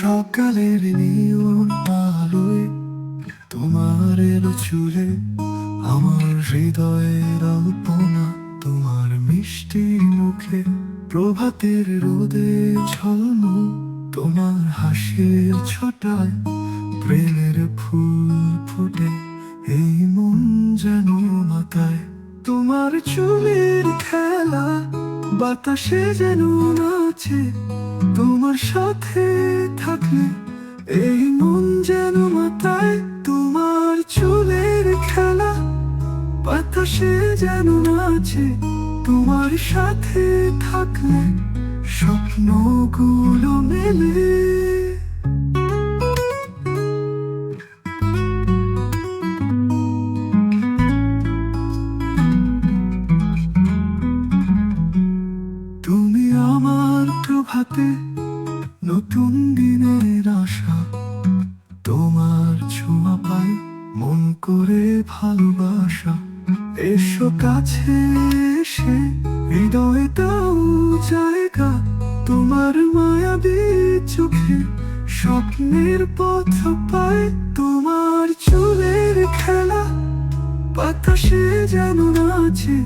সকালের নিয়ন আলোয় তোমার এলো চুলে, আমার হৃদয়ের আলপনা তোমার মিষ্টি মুখে, প্রভাতের রোদে ঝলমু তোমার হাসির ছটায়, প্রেমের ফুল ফুটে এই মন যেন মাথায় তোমার চুলের খেলা বাতাসে যেন নাচে তোমার সাথে থাকলে এই মন যেন মাথায় তোমার চুলের খেলা, বাতাসে যেন নাচে তোমার সাথে থাকলে স্বপ্নগুলো মেলে। তুমি আমার প্রভাতে নতুন দিনের আশা, তোমার ছোঁয়া পাই মন করে ভালোবাসা। এসো কাছে এসে, হৃদয়ে দাও জায়গা, তোমার মায়াবী চোখে। স্বপ্নের পথ পায় তোমার চুলের খেলা, বাতাসে যেন নাচে,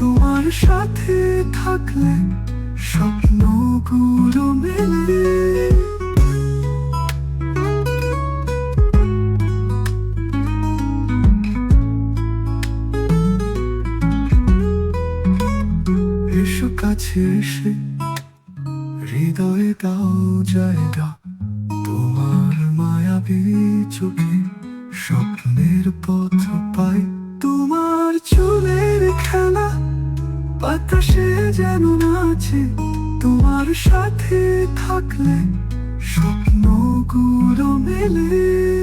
তোমার সাথে থাকলে স্বপ্নগুলো মেলে। হৃদয়ে দাও জায়গা। তোমার মায়াবী চোখে স্বপ্নের পথ পাই। তোমার চুলের খেলা, বাতাসে যেন নাচে তোমার সাথে থাকলে স্বপ্নগুলো মেলে।